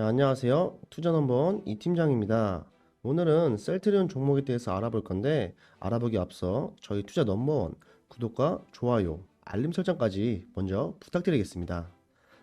자, 안녕하세요. 투자 넘버원 이 팀장입니다. 오늘은 셀트리온 종목에 대해서 알아볼 건데 알아보기 앞서 저희 투자 넘버원 구독과 좋아요, 알림 설정까지 먼저 부탁드리겠습니다.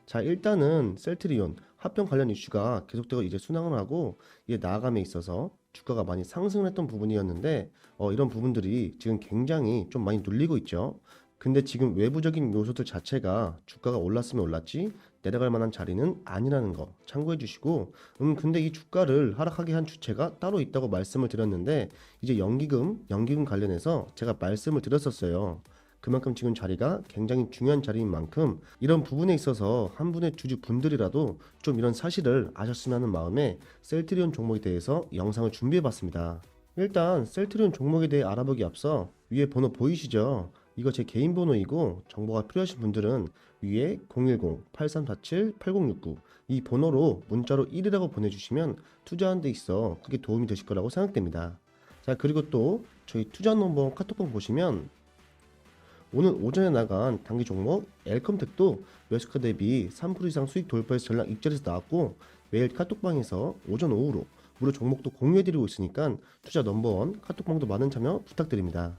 자, 일단은 셀트리온 합병 관련 이슈가 계속되고 이제 순항을 하고 이게 나아감에 있어서 주가가 많이 상승을 했던 부분이었는데 어, 이런 부분들이 지금 굉장히 좀 많이 눌리고 있죠. 근데 지금 외부적인 요소들 자체가 주가가 올랐으면 올랐지 내려갈 만한 자리는 아니라는 거 참고해 주시고 음 근데 이 주가를 하락하게 한 주체가 따로 있다고 말씀을 드렸는데 이제 연기금 연기금 관련해서 제가 말씀을 드렸었어요. 그만큼 지금 자리가 굉장히 중요한 자리인 만큼 이런 부분에 있어서 한 분의 주주 분들이라도 좀 이런 사실을 아셨으면 하는 마음에 셀트리온 종목에 대해서 영상을 준비해 봤습니다. 일단 셀트리온 종목에 대해 알아보기 앞서 위에 번호 보이시죠? 이거 제 개인 번호이고 정보가 필요하신 분들은 위에 010-8347-8069 이 번호로 문자로 1이라고 보내주시면 투자하는 데 있어 그게 도움이 되실 거라고 생각됩니다. 자 그리고 또 저희 투자 넘버 카톡방 보시면 오늘 오전에 나간 단기 종목 엘컴텍도 매수가 대비 3% 이상 수익 돌파해서 전량 입절해서 나왔고 매일 카톡방에서 오전 오후로 무료 종목도 공유해드리고 있으니까 투자 넘버원 카톡방도 많은 참여 부탁드립니다.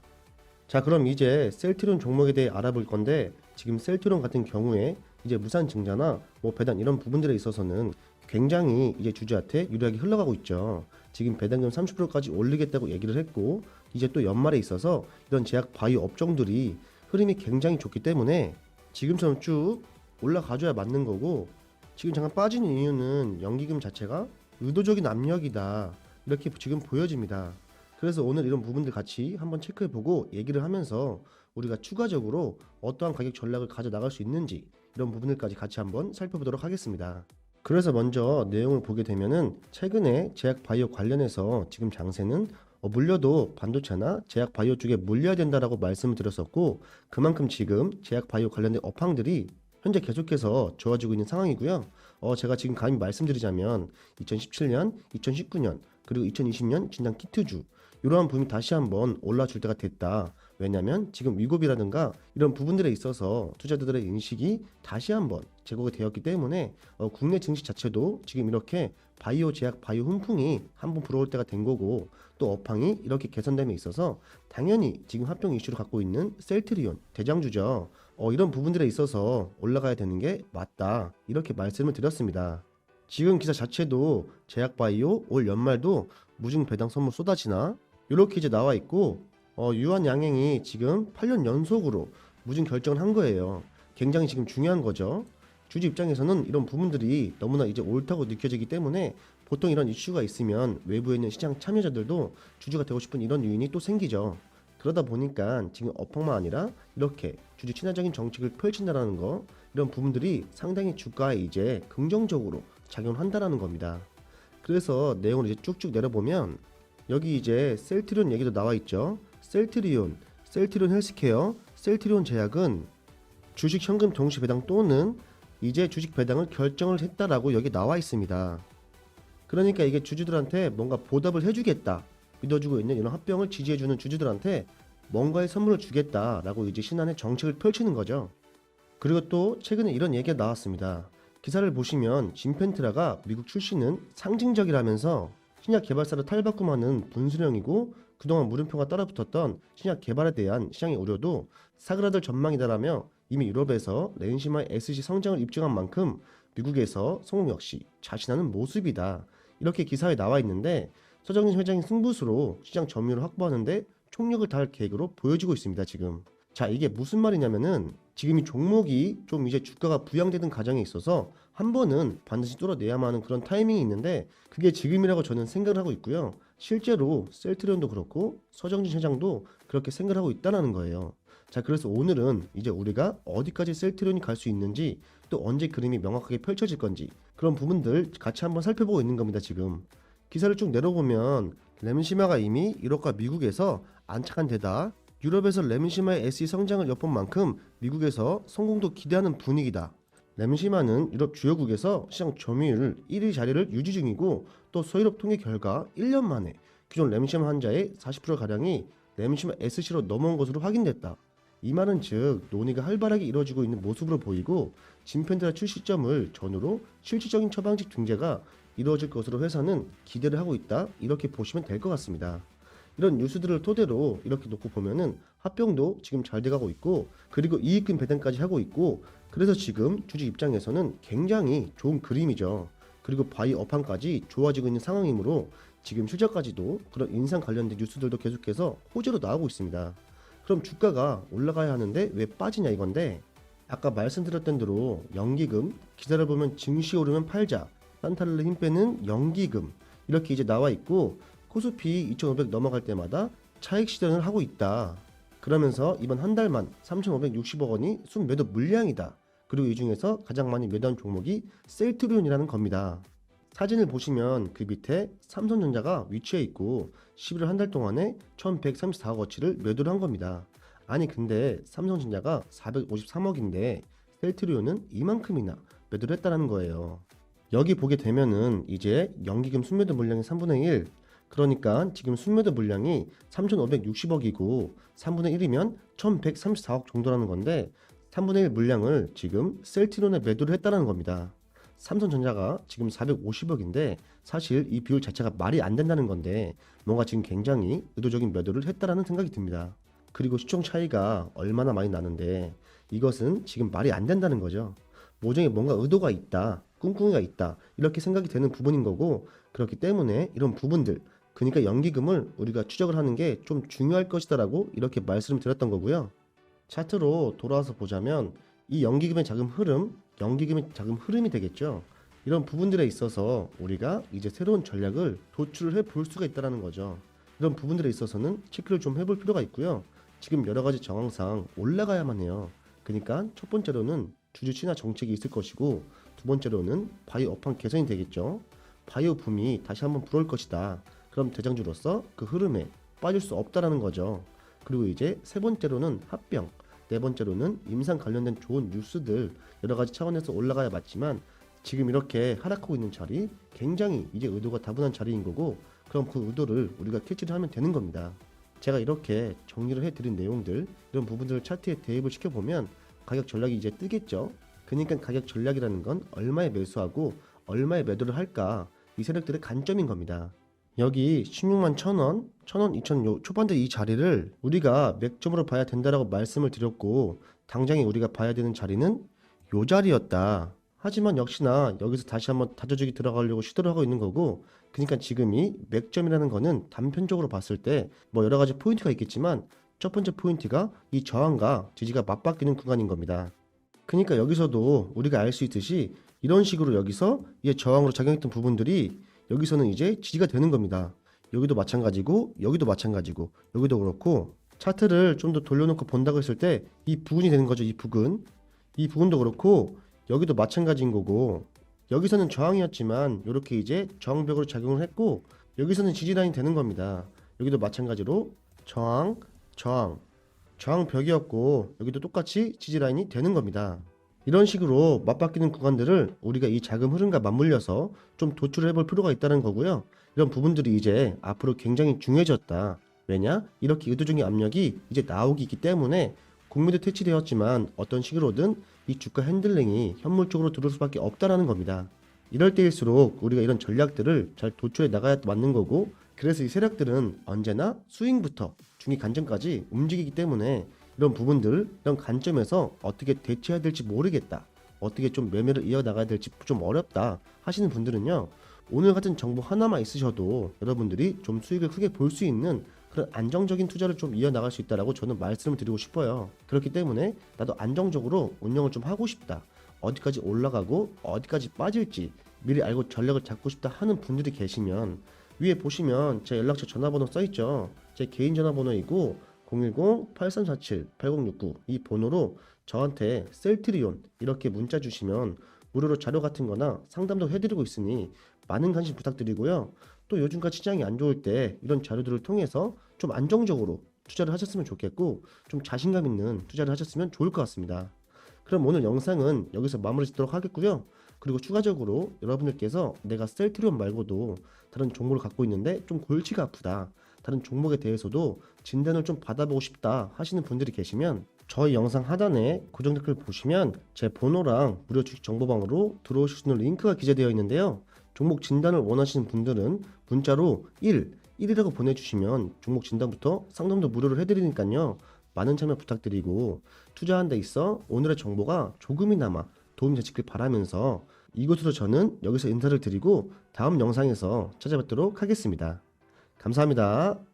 자 그럼 이제 셀트리온 종목에 대해 알아볼 건데 지금 셀트리온 같은 경우에 이제 무산 증자나 뭐 배당 이런 부분들에 있어서는 굉장히 이제 주주한테 유리하게 흘러가고 있죠. 지금 배당금 30%까지 올리겠다고 얘기를 했고 이제 또 연말에 있어서 이런 제약 바이오 업종들이 흐름이 굉장히 좋기 때문에 지금처럼 쭉 올라가줘야 맞는 거고 지금 잠깐 빠지는 이유는 연기금 자체가 의도적인 압력이다 이렇게 지금 보여집니다. 그래서 오늘 이런 부분들 같이 한번 체크해보고 얘기를 하면서 우리가 추가적으로 어떠한 가격 전략을 가져 나갈 수 있는지 이런 부분들까지 같이 한번 살펴보도록 하겠습니다. 그래서 먼저 내용을 보게 되면은 최근에 제약 바이오 관련해서 지금 장세는 어, 물려도 반도체나 제약 바이오 쪽에 물려야 된다라고 말씀을 드렸었고 그만큼 지금 제약 바이오 관련된 업황들이 현재 계속해서 좋아지고 있는 상황이고요. 어, 제가 지금 감히 말씀드리자면 2017년, 2019년 그리고 2020년 진단 키트주 이러한 부분이 다시 한번 올라줄 때가 됐다. 왜냐하면 지금 위급이라든가 이런 부분들에 있어서 투자자들의 인식이 다시 한번 제고가 되었기 때문에 어, 국내 증시 자체도 지금 이렇게 바이오 제약 바이오 훈풍이 한번 불어올 때가 된 거고 또 업황이 이렇게 개선됨에 있어서 당연히 지금 합병 이슈를 갖고 있는 셀트리온 대장주죠. 어, 이런 부분들에 있어서 올라가야 되는 게 맞다 이렇게 말씀을 드렸습니다. 지금 기사 자체도 제약 바이오 올 연말도 무증 배당 선물 쏟아지나 이렇게 이제 나와 있고 어, 유한 양행이 지금 8년 연속으로 무증 결정을 한 거예요. 굉장히 지금 중요한 거죠. 주주 입장에서는 이런 부분들이 너무나 이제 옳다고 느껴지기 때문에 보통 이런 이슈가 있으면 외부에 있는 시장 참여자들도 주주가 되고 싶은 이런 요인이 또 생기죠. 그러다 보니까 지금 업황만 아니라 이렇게 주주 친화적인 정책을 펼친다라는 거 이런 부분들이 상당히 주가에 이제 긍정적으로 작용한다라는 겁니다. 그래서 내용을 이제 쭉쭉 내려보면 여기 이제 셀트리온 얘기도 나와 있죠. 셀트리온, 셀트리온 헬스케어, 셀트리온 제약은 주식 현금 동시 배당 또는 이제 주식 배당을 결정을 했다라고 여기 나와 있습니다. 그러니까 이게 주주들한테 뭔가 보답을 해주겠다 믿어주고 있는 이런 합병을 지지해주는 주주들한테 뭔가의 선물을 주겠다라고 이제 신안의 정책을 펼치는 거죠. 그리고 또 최근에 이런 얘기가 나왔습니다. 기사를 보시면 진펜트라가 미국 출시는 상징적이라면서 신약 개발사를 탈바꿈하는 분수령이고 그동안 물음표가 따라붙었던 신약 개발에 대한 시장의 우려도 사그라들 전망이다라며 이미 유럽에서 렌시마의 SC 성장을 입증한 만큼 미국에서 성공 역시 자신하는 모습이다. 이렇게 기사에 나와 있는데 서정진 회장이 승부수로 시장 점유율을 확보하는데 총력을 다할 계획으로 보여지고 있습니다. 지금. 자 이게 무슨 말이냐면은 지금 이 종목이 좀 이제 주가가 부양되는 과정에 있어서 한 번은 반드시 뚫어내야만 하는 그런 타이밍이 있는데 그게 지금이라고 저는 생각을 하고 있고요. 실제로 셀트리온도 그렇고 서정진 회장도 그렇게 생각하고 있다는 거예요. 자 그래서 오늘은 이제 우리가 어디까지 셀트리온이 갈 수 있는지 또 언제 그림이 명확하게 펼쳐질 건지 그런 부분들 같이 한번 살펴보고 있는 겁니다 지금 기사를 쭉 내려보면 렘시마가 이미 유럽과 미국에서 안착한 데다 유럽에서 렘시마의 SE 성장을 엿본 만큼 미국에서 성공도 기대하는 분위기다. 렘시마는 유럽 주요국에서 시장 점유율 1위 자리를 유지 중이고 또 소유럽 통계 결과 1년 만에 기존 렘시마 환자의 40%가량이 렘시마 SC로 넘어온 것으로 확인됐다. 이 말은 즉 논의가 활발하게 이루어지고 있는 모습으로 보이고 진펜드라 출시점을 전후로 실질적인 처방직 중재가 이루어질 것으로 회사는 기대를 하고 있다 이렇게 보시면 될 것 같습니다. 이런 뉴스들을 토대로 이렇게 놓고 보면은 합병도 지금 잘 돼가고 있고 그리고 이익금 배당까지 하고 있고 그래서 지금 주주 입장에서는 굉장히 좋은 그림이죠. 그리고 바이 업황까지 좋아지고 있는 상황이므로 지금 실적까지도 그런 인상 관련된 뉴스들도 계속해서 호재로 나오고 있습니다. 그럼 주가가 올라가야 하는데 왜 빠지냐 이건데 아까 말씀드렸던 대로 연기금 기사를 보면 증시 오르면 팔자 산타를 힘 빼는 연기금 이렇게 이제 나와 있고 코스피 2500 넘어갈 때마다 차익 실현을 하고 있다. 그러면서 이번 한 달만 3,560억 원이 순 매도 물량이다. 그리고 이 중에서 가장 많이 매도한 종목이 셀트리온이라는 겁니다. 사진을 보시면 그 밑에 삼성전자가 위치해 있고 11월 한 달 동안에 1,134억 어치를 매도를 한 겁니다. 아니 근데 삼성전자가 453억인데 셀트리온은 이만큼이나 매도를 했다는 거예요. 여기 보게 되면은 이제 연기금 순매도 물량의 3분의 1 그러니까 지금 순매도 물량이 3,560억이고 3분의 1이면 1,134억 정도라는 건데 3분의 1 물량을 지금 셀트리온에 매도를 했다는 겁니다. 삼성전자가 지금 450억인데 사실 이 비율 자체가 말이 안 된다는 건데 뭔가 지금 굉장히 의도적인 매도를 했다라는 생각이 듭니다. 그리고 시총 차이가 얼마나 많이 나는데 이것은 지금 말이 안 된다는 거죠. 모종에 뭔가 의도가 있다, 꿍꿍이가 있다 이렇게 생각이 되는 부분인 거고 그렇기 때문에 이런 부분들 그러니까 연기금을 우리가 추적을 하는 게 좀 중요할 것이다라고 이렇게 말씀을 드렸던 거고요. 차트로 돌아와서 보자면 이 연기금의 자금 흐름, 연기금의 자금 흐름이 되겠죠. 이런 부분들에 있어서 우리가 이제 새로운 전략을 도출을 해 볼 수가 있다라는 거죠. 이런 부분들에 있어서는 체크를 좀 해볼 필요가 있고요. 지금 여러 가지 정황상 올라가야만 해요. 그러니까 첫 번째로는 주주 친화 정책이 있을 것이고 두 번째로는 바이오 업황 개선이 되겠죠. 바이오 붐이 다시 한번 불어올 것이다. 그럼 대장주로서 그 흐름에 빠질 수 없다라는 거죠. 그리고 이제 세 번째로는 합병, 네 번째로는 임상 관련된 좋은 뉴스들 여러 가지 차원에서 올라가야 맞지만 지금 이렇게 하락하고 있는 자리 굉장히 이제 의도가 다분한 자리인 거고 그럼 그 의도를 우리가 캐치를 하면 되는 겁니다. 제가 이렇게 정리를 해드린 내용들 이런 부분들을 차트에 대입을 시켜보면 가격 전략이 이제 뜨겠죠. 그러니까 가격 전략이라는 건 얼마에 매수하고 얼마에 매도를 할까 이 세력들의 관점인 겁니다. 여기 16만 1,000원, 1,000원, 2,000원 요 초반대 이 자리를 우리가 맥점으로 봐야 된다라고 말씀을 드렸고 당장에 우리가 봐야 되는 자리는 요 자리였다. 하지만 역시나 여기서 다시 한번 다져주기 들어가려고 시도를 하고 있는 거고 그러니까 지금이 맥점이라는 거는 단편적으로 봤을 때 뭐 여러 가지 포인트가 있겠지만 첫 번째 포인트가 이 저항과 지지가 맞바뀌는 구간인 겁니다. 그러니까 여기서도 우리가 알 수 있듯이 이런 식으로 여기서 이 저항으로 작용했던 부분들이 여기서는 이제 지지가 되는 겁니다. 여기도 마찬가지고 여기도 마찬가지고 여기도 그렇고 차트를 좀 더 돌려놓고 본다고 했을 때 이 부분이 되는 거죠. 이 부분. 이 부분도 그렇고 여기도 마찬가지인 거고 여기서는 저항이었지만 이렇게 이제 저항벽으로 작용을 했고 여기서는 지지 라인이 되는 겁니다. 여기도 마찬가지로 저항, 저항, 저항벽이었고 여기도 똑같이 지지 라인이 되는 겁니다. 이런 식으로 맞바뀌는 구간들을 우리가 이 자금 흐름과 맞물려서 좀 도출을 해볼 필요가 있다는 거고요. 이런 부분들이 이제 앞으로 굉장히 중요해졌다. 왜냐? 이렇게 의도적인 압력이 이제 나오기 있기 때문에 국민도 퇴치되었지만 어떤 식으로든 이 주가 핸들링이 현물 쪽으로 들어올 수밖에 없다라는 겁니다. 이럴 때일수록 우리가 이런 전략들을 잘 도출해 나가야 맞는 거고 그래서 이 세력들은 언제나 스윙부터 중위 관점까지 움직이기 때문에 이런 부분들 이런 관점에서 어떻게 대처해야 될지 모르겠다 어떻게 좀 매매를 이어나가야 될지 좀 어렵다 하시는 분들은요 오늘 같은 정보 하나만 있으셔도 여러분들이 좀 수익을 크게 볼 수 있는 그런 안정적인 투자를 좀 이어나갈 수 있다라고 저는 말씀을 드리고 싶어요. 그렇기 때문에 나도 안정적으로 운영을 좀 하고 싶다. 어디까지 올라가고 어디까지 빠질지 미리 알고 전략을 잡고 싶다 하는 분들이 계시면 위에 보시면 제 연락처 전화번호 써 있죠. 제 개인 전화번호이고 010-8347-8069 이 번호로 저한테 셀트리온 이렇게 문자 주시면 무료로 자료 같은 거나 상담도 해드리고 있으니 많은 관심 부탁드리고요. 또 요즘같이 시장이 안 좋을 때 이런 자료들을 통해서 좀 안정적으로 투자를 하셨으면 좋겠고 좀 자신감 있는 투자를 하셨으면 좋을 것 같습니다. 그럼 오늘 영상은 여기서 마무리 짓도록 하겠고요. 그리고 추가적으로 여러분들께서 내가 셀트리온 말고도 다른 종목을 갖고 있는데 좀 골치가 아프다. 다른 종목에 대해서도 진단을 좀 받아보고 싶다 하시는 분들이 계시면 저희 영상 하단에 고정 댓글 보시면 제 번호랑 무료 주식 정보방으로 들어오실 수 있는 링크가 기재되어 있는데요. 종목 진단을 원하시는 분들은 문자로 1, 1이라고 보내주시면 종목 진단부터 상담도 무료로 해드리니까요. 많은 참여 부탁드리고 투자한 데 있어 오늘의 정보가 조금이나마 도움이 되시길 바라면서 이곳으로 저는 여기서 인사를 드리고 다음 영상에서 찾아뵙도록 하겠습니다. 감사합니다.